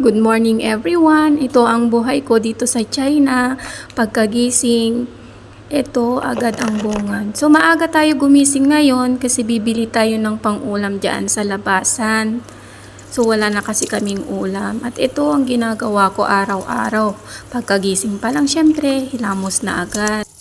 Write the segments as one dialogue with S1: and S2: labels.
S1: Good morning everyone. Ito ang buhay ko dito sa China. Pagkagising, ito agad ang bungan. So maaga tayo gumising ngayon kasi bibili tayo ng pang-ulam dyan sa labasan. So wala na kasi kaming ulam. At ito ang ginagawa ko araw-araw. Pagkagising pa lang syempre, hilamos na agad.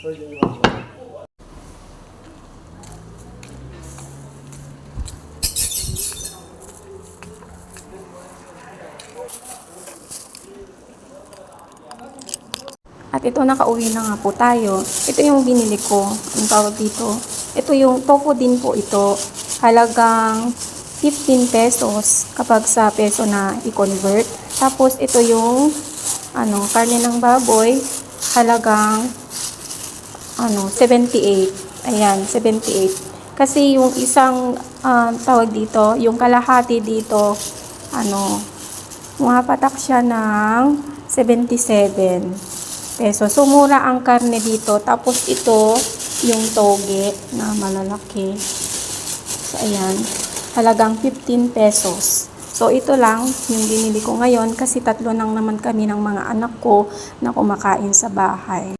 S1: At ito, nakauwi na nga po tayo. Ito yung binili ko. Ang tawag dito. Ito yung tofu din po ito. Halagang 15 pesos kapag sa peso na i-convert. Tapos ito yung ano, karne ng baboy. Halagang ano, 78. Ayan, 78. Kasi yung isang ah, tawag dito, yung kalahati dito, ano, Pumapatak siya ng 77 peso. So, mura ang karne dito. Tapos, ito, yung toge na malalaki. So, ayan. Halagang 15 pesos. So, ito lang yung binili ko ngayon kasi tatlo lang naman kami ng mga anak ko na kumakain sa bahay.